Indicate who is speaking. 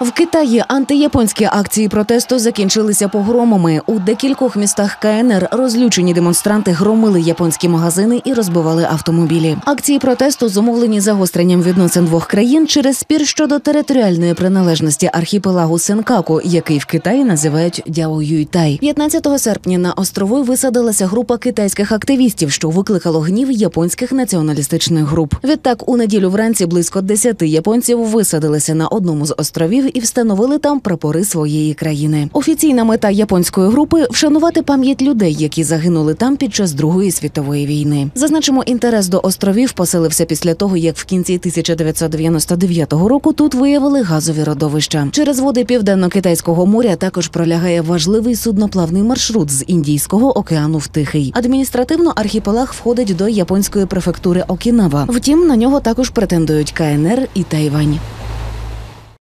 Speaker 1: В Китаї антияпонські акції протесту закінчилися погромами. У декількох містах КНР розлючені демонстранти громили японські магазини і розбивали автомобілі. Акції протесту зумовлені загостренням відносин двох країн через спір щодо територіальної приналежності архіпелагу Сенкаку, який в Китаї називають Дяо Юйтай. 15 серпня на острови висадилася група китайських активістів, що викликало гнів японських націоналістичних груп. Відтак, у неділю вранці близько 10 японців висадилися на одному з островів і встановили там прапори своєї країни. Офіційна мета японської групи вшанувати пам'ять людей, які загинули там під час Другої світової війни. Зазначимо, інтерес до островів посилився після того, як в кінці 1999 року тут виявили газові родовища. Через води південно-китайського моря також пролягає важливий судноплавний маршрут з Індійського океану в Тихий. Адміністративно архіпелаг входить до японської префектури Окінава. Втім, на нього також претендують КНР і Тайвань.